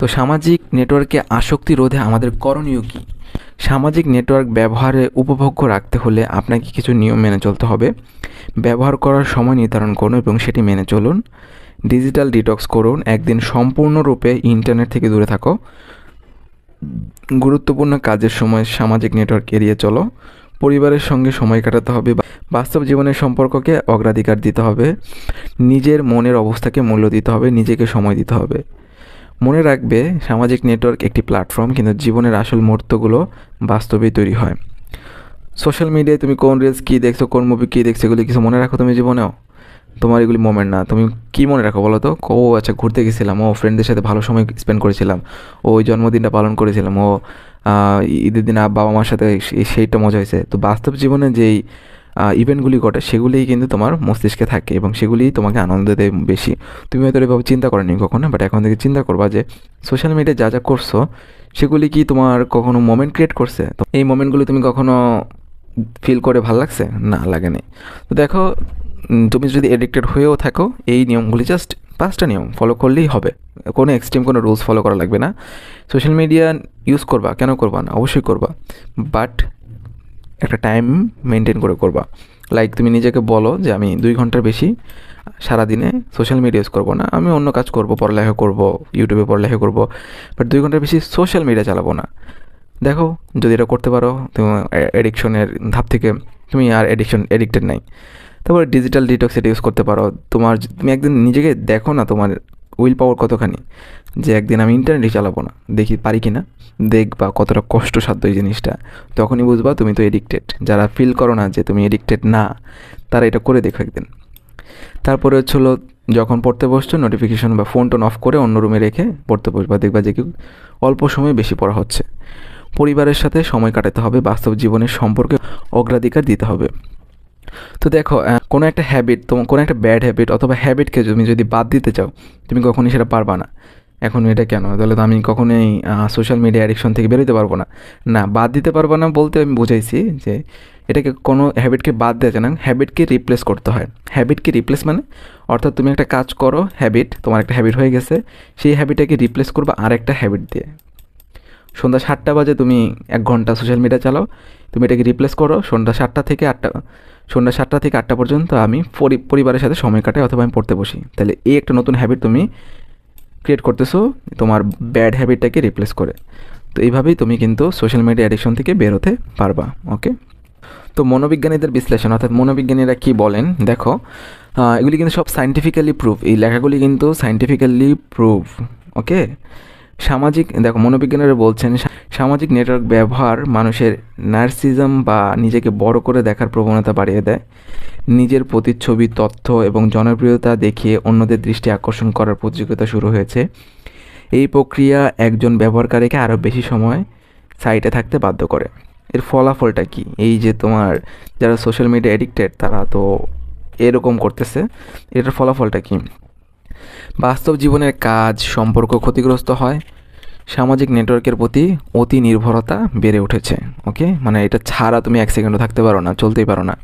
তো সামাজিক নেটওয়ার্কে আসক্তি রোধে আমাদের করণীয় কী? সামাজিক নেটওয়ার্ক ব্যবহারে উপভোগ্য রাখতে হলে আপনাকে কিছু নিয়ম মেনে চলতে হবে। ব্যবহার করার সময় নির্ধারণ করুন এবং সেটি মেনে চলুন। ডিজিটাল ডিটক্স করুন, একদিন সম্পূর্ণরূপে ইন্টারনেট থেকে দূরে থাকো। গুরুত্বপূর্ণ কাজের সময় সামাজিক নেটওয়ার্ক এড়িয়ে চলো। পরিবারের সঙ্গে সময় কাটাতে হবে বাস্তব জীবনের সম্পর্ককে অগ্রাধিকার দিতে হবে। নিজের মনের অবস্থাকে মূল্য দিতে হবে, নিজেকে সময় দিতে হবে। মনে রাখবে, সামাজিক নেটওয়ার্ক একটি প্ল্যাটফর্ম, কিন্তু জীবনের আসল মুহূর্তগুলো বাস্তবেই তৈরি হয়। সোশ্যাল মিডিয়ায় তুমি কোন রিলস কী দেখছ, কোন মুভি কী দেখছ, এগুলি কিছু মনে রাখো তুমি জীবনেও? তোমার এগুলি মোমেন্ট না। তুমি কী মনে রাখো বলো তো? ও আচ্ছা ঘুরতে গেছিলাম। ও ফ্রেন্ডদের সাথে ভালো সময় স্পেন্ড করেছিলাম। ও ওই জন্মদিনটা পালন করেছিলাম। ও ঈদের দিন বাবা মার সাথে সেইটা মজা হয়েছে। তো বাস্তব জীবনে যেই ইভেন্টগুলি ঘটে, সেগুলিই কিন্তু তোমার মস্তিষ্কে থাকে এবং সেগুলিই তোমাকে আনন্দ দেয় বেশি। তুমি হয়তো এভাবে চিন্তা করেনি কখনো বাট এখন থেকে চিন্তা করবা যে সোশ্যাল মিডিয়ায় যা যা করছ, সেগুলি কি তোমার কখনো মোমেন্ট ক্রিয়েট করছে? তো এই মোমেন্টগুলি তুমি কখনো ফিল করে ভালো লাগছে? না লাগেনি তো দেখো তুমি যদি এডিক্টেড হয়েও থাকো, এই নিয়মগুলি জাস্ট পাঁচটা নিয়ম ফলো করলেই হবে। কোনো এক্সট্রিম কোনো রুলস ফলো করা লাগবে না। সোশ্যাল মিডিয়া ইউজ করবা, কেন করবা না? অবশ্যই করবা। বাট একটা টাইম মেনটেন করে করবা। লাইক তুমি নিজেকে বলো যে আমি দুই ঘণ্টার বেশি সারাদিনে সোশ্যাল মিডিয়া ইউজ করব না। আমি অন্য কাজ করব, পড়ালেখা করব ইউটিউবে পড়ালেখা করব বাট দুই ঘণ্টার বেশি সোশ্যাল মিডিয়া চালাবো না। দেখো, যদি এটা করতে পারো, তুমি এডিকশনের ধাপ থেকে তুমি আর এডিকশন এডিক্টেড নাই। তারপর ডিজিটাল ডিটক্স এটা ইউজ করতে পারো। তোমার তুমি একদিন নিজেকে দেখো না তোমার উইল পাওয়ার কতখানি? যে একদিন আমি ইন্টারনেটই চালাবো না। দেখি পারি কি না দেখবা কতটা কষ্টসাধ্য এই জিনিসটা। তখনই বুঝবা তুমি তো এডিক্টেড যারা ফিল করো না যে তুমি এডিক্টেড না, তারা এটা করে দেখো একদিন। তারপরে হচ্ছিল যখন পড়তে বসছো নোটিফিকেশন বা ফোন টোন অফ করে অন্য রুমে রেখে পড়তে বসবা। দেখবা যে কি অল্প সময় বেশি পড়া হচ্ছে। পরিবারের সাথে সময় কাটাতে হবে। বাস্তব জীবনের সম্পর্কে অগ্রাধিকার দিতে হবে। তো দেখো কোনো একটা হ্যাবিট তোমার, কোনো একটা ব্যাড হ্যাবিট অথবা হ্যাবিটকে তুমি যদি বাদ দিতে চাও, তুমি কখনই সেটা পারবা না। এখন এটা কেন? তাহলে তো আমি কখনোই সোশ্যাল মিডিয়া অ্যাডিকশন থেকে বেরোতে পারব না। না, বাদ দিতে পারব না বলতে আমি বুঝাইছি যে এটাকে কোনো হ্যাবিটকে বাদ দেওয়া যায় না হ্যাবিটকে রিপ্লেস করতে হয়। হ্যাবিটকে রিপ্লেস মানে? অর্থাৎ তুমি একটা কাজ করো হ্যাবিট তোমার একটা হ্যাবিট হয়ে গেছে, সেই হ্যাবিটটাকে রিপ্লেস করব আর একটা হ্যাবিট দিয়ে। সন্ধ্যা সাতটা বাজে তুমি এক ঘণ্টা সোশ্যাল মিডিয়া চালাও। তুমি এটাকে রিপ্লেস করো, সন্ধ্যা সাতটা থেকে আটটা, সন্ধ্যা সাতটা থেকে আটটা পর্যন্ত আমি পরিবারের সাথে সময় কাটাই অথবা আমি পড়তে বসি। তাহলে এই একটা নতুন হ্যাবিট তুমি ক্রিয়েট করতেছো, তোমার ব্যাড হ্যাবিটটাকে রিপ্লেস করে। তো এইভাবেই তুমি কিন্তু সোশ্যাল মিডিয়া অ্যাডিকশন থেকে বেরোতে পারবা ওকে তো মনোবিজ্ঞানীদের বিশ্লেষণ, অর্থাৎ মনোবিজ্ঞানীরা কি বলেন? দেখো এগুলি কিন্তু সব সাইন্টিফিক্যালি প্রুফ এই লেখাগুলি কিন্তু সাইন্টিফিক্যালি প্রুফ ওকে সামাজিক, দেখো মনোবিজ্ঞানীরা বলছেন সামাজিক নেটওয়ার্ক ব্যবহার মানুষের নার্সিজম বা নিজেকে বড় করে দেখার প্রবণতা বাড়িয়ে দেয়। নিজের প্রতিচ্ছবি, তথ্য এবং জনপ্রিয়তা দেখিয়ে অন্যদের দৃষ্টি আকর্ষণ করার প্রতিযোগিতা শুরু হয়েছে। এই প্রক্রিয়া একজন ব্যবহারকারীকে আরও বেশি সময় সাইটে থাকতে বাধ্য করে। এর ফলাফলটা কি? এই যে তোমার যারা সোশ্যাল মিডিয়া এডিক্টেড তারা তো এরকম করতেছে। এটার ফলাফলটা কি? বাস্তব জীবনের কাজ, সম্পর্ক ক্ষতিগ্রস্ত হয়, সামাজিক নেটওয়ার্কের প্রতি অতি নির্ভরতা বেড়ে উঠেছে ওকে মানে এটা ছাড়া তুমি এক সেকেন্ডও থাকতে পারো না, চলতেই পারো না।